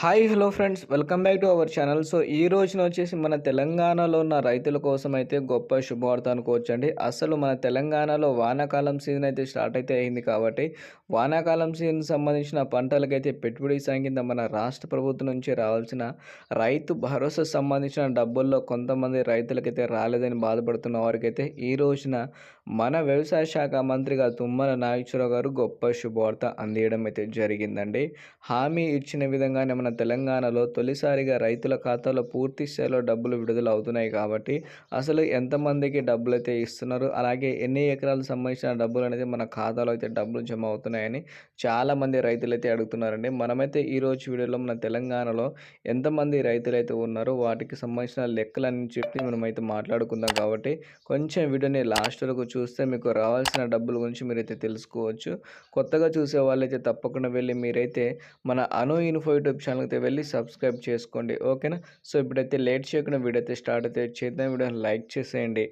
Hi hello friends. Welcome back to our channel. So ఈ రోజున వచ్చేసి మన తెలంగాణలో ఉన్న రైతుల కోసం అయితే గొప్ప శుభవార్త అనుకోవచ్చండి అసలు మన తెలంగాణలో వానాకాలం సీజన్ అయితే స్టార్ట్ అయితే అయింది కాబట్టి వానాకాలం సీజన్ సంబంధించిన పంటలకైతే పెట్టుబడి సాయం కింద మన రాష్ట్ర ప్రభుత్వం నుంచి రావాల్సిన రైతు భరోసా సంబంధించిన డబ్బుల్లో కొంతమంది రైతులకైతే రాలేదని బాధపడుతున్న వారికైతే ఈ రోజున మన వ్యవసాయ శాఖ మంత్రిగా తుమ్మల నాగేశ్వరరావు గారు గొప్ప శుభవార్త అందియడం అయితే జరిగిందండి. హామీ ఇచ్చిన విధంగానే మన తెలంగాణలో తొలిసారిగా రైతుల ఖాతాలో పూర్తి స్థాయిలో డబ్బులు విడుదల అవుతున్నాయి కాబట్టి అసలు ఎంతమందికి డబ్బులు అయితే ఇస్తున్నారు? అలాగే ఎన్ని ఎకరాలకు సంబంధించిన డబ్బులు అనేది మన ఖాతాలో అయితే డబ్బులు జమ అవుతున్నాయని చాలామంది రైతులు అయితే అడుగుతున్నారండి. మనమైతే ఈరోజు వీడియోలో మన తెలంగాణలో ఎంతమంది రైతులు అయితే ఉన్నారో? వాటికి సంబంధించిన లెక్కలన్నీ చెప్పి మనమైతే మాట్లాడుకుందాం కాబట్టి కొంచెం వీడియోని లాస్ట్ వరకు చూస్తే మీకు రావాల్సిన డబ్బుల గురించి మీరైతే తెలుసుకోవచ్చు. కొత్తగా చూసే వాళ్ళైతే తప్పకుండా వెళ్ళి మీరైతే మన అను ఇన్ఫో యూట్యూబ్ ఛానల్ అయితే వెళ్ళి సబ్స్క్రైబ్ చేసుకోండి. ఓకేనా? సో ఇప్పుడైతే లేట్ చేయకుండా వీడియో అయితే స్టార్ట్ అయితే చేద్దాం. వీడియో లైక్ చేసేయండి.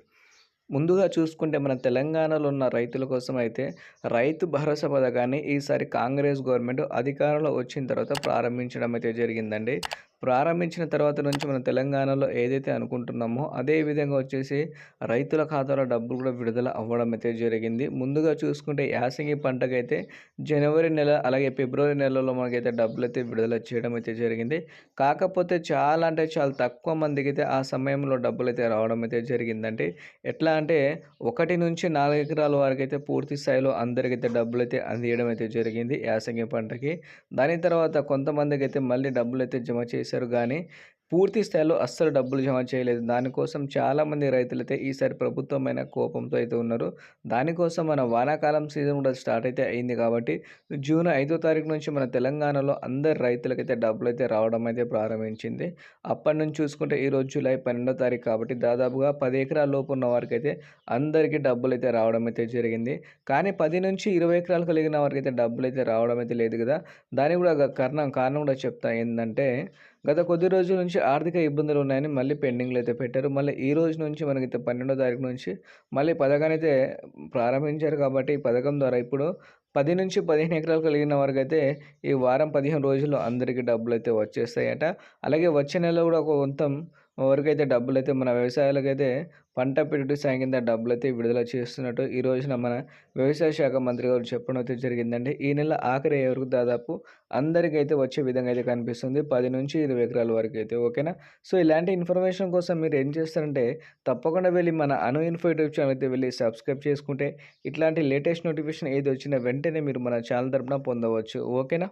ముందుగా చూసుకుంటే మన తెలంగాణలో ఉన్న రైతుల కోసం అయితే రైతు భరోసా పథకాన్ని ఈసారి కాంగ్రెస్ గవర్నమెంట్ అధికారంలో వచ్చిన తర్వాత ప్రారంభించడం అయితే జరిగిందండి. ప్రారంభించిన తర్వాత నుంచి మన తెలంగాణలో ఏదైతే అనుకుంటున్నామో అదే విధంగా వచ్చేసి రైతుల ఖాతాలో డబ్బులు కూడా విడుదల అవ్వడం అయితే జరిగింది. ముందుగా చూసుకుంటే యాసంగి పంటకైతే జనవరి నెల అలాగే ఫిబ్రవరి నెలలో మనకైతే డబ్బులు అయితే విడుదల చేయడం అయితే జరిగింది. కాకపోతే చాలా అంటే చాలా తక్కువ మందికి అయితే ఆ సమయంలో డబ్బులు అయితే రావడం అయితే జరిగిందంటే ఎట్లా అంటే ఒకటి నుంచి నాలుగు ఎకరాల వరకు అయితే పూర్తి స్థాయిలో అందరికైతే డబ్బులు అయితే అందియడం అయితే జరిగింది యాసంగి పంటకి. దాని తర్వాత కొంతమందికి అయితే మళ్ళీ డబ్బులు అయితే జమ చేశారు కానీ పూర్తి స్థాయిలో అస్సలు డబ్బులు జమ చేయలేదు. దానికోసం చాలామంది రైతులైతే ఈసారి ప్రభుత్వమైన కోపంతో అయితే ఉన్నారు. దానికోసం మన వానాకాలం సీజన్ కూడా స్టార్ట్ అయితే అయింది కాబట్టి జూన్ ఐదో తారీఖు నుంచి మన తెలంగాణలో అందరు రైతులకైతే డబ్బులు అయితే రావడం అయితే ప్రారంభించింది. అప్పటి నుంచి చూసుకుంటే ఈరోజు జూలై పన్నెండో తారీఖు కాబట్టి దాదాపుగా పది ఎకరాల లోపు ఉన్న వారికి అయితే అందరికీ డబ్బులు అయితే రావడం అయితే జరిగింది. కానీ పది నుంచి ఇరవై ఎకరాలు కలిగిన వారికి అయితే డబ్బులు అయితే రావడం అయితే లేదు కదా. దానికి కూడా కారణం కారణం కూడా చెప్తా ఏంటంటే గత కొద్ది రోజుల నుంచి ఆర్థిక ఇబ్బందులు ఉన్నాయని మళ్ళీ పెండింగ్లు అయితే పెట్టారు. మళ్ళీ ఈ రోజు నుంచి మనకైతే పన్నెండో తారీఖు నుంచి మళ్ళీ పథకాన్ని అయితే ప్రారంభించారు కాబట్టి ఈ పథకం ద్వారా ఇప్పుడు పది నుంచి పదిహేను ఎకరాలు కలిగిన వారికి అయితే ఈ వారం పదిహేను రోజుల్లో అందరికీ డబ్బులు అయితే వచ్చేస్తాయట. అలాగే వచ్చే నెలలో కూడా ఒక ఎవరికైతే డబ్బులు అయితే మన వ్యవసాయాలకైతే పంట పెట్టుబడి సాయం కింద డబ్బులు అయితే విడుదల చేస్తున్నట్టు ఈ రోజున మన వ్యవసాయ శాఖ మంత్రి గారు చెప్పడం అయితే జరిగిందండి. ఈ నెల ఆఖరి వరకు దాదాపు అందరికైతే వచ్చే విధంగా అయితే కనిపిస్తుంది. పది నుంచి ఇరవై ఎకరాల వరకు అయితే ఓకేనా? సో ఇలాంటి ఇన్ఫర్మేషన్ కోసం మీరు ఏం చేస్తారంటే తప్పకుండా వెళ్ళి మన అను ఇన్ఫో యూట్యూబ్ ఛానల్ అయితే వెళ్ళి సబ్స్క్రైబ్ చేసుకుంటే ఇట్లాంటి లేటెస్ట్ నోటిఫికేషన్ ఏది వచ్చినా వెంటనే మీరు మన ఛానల్ తరపున పొందవచ్చు. ఓకేనా?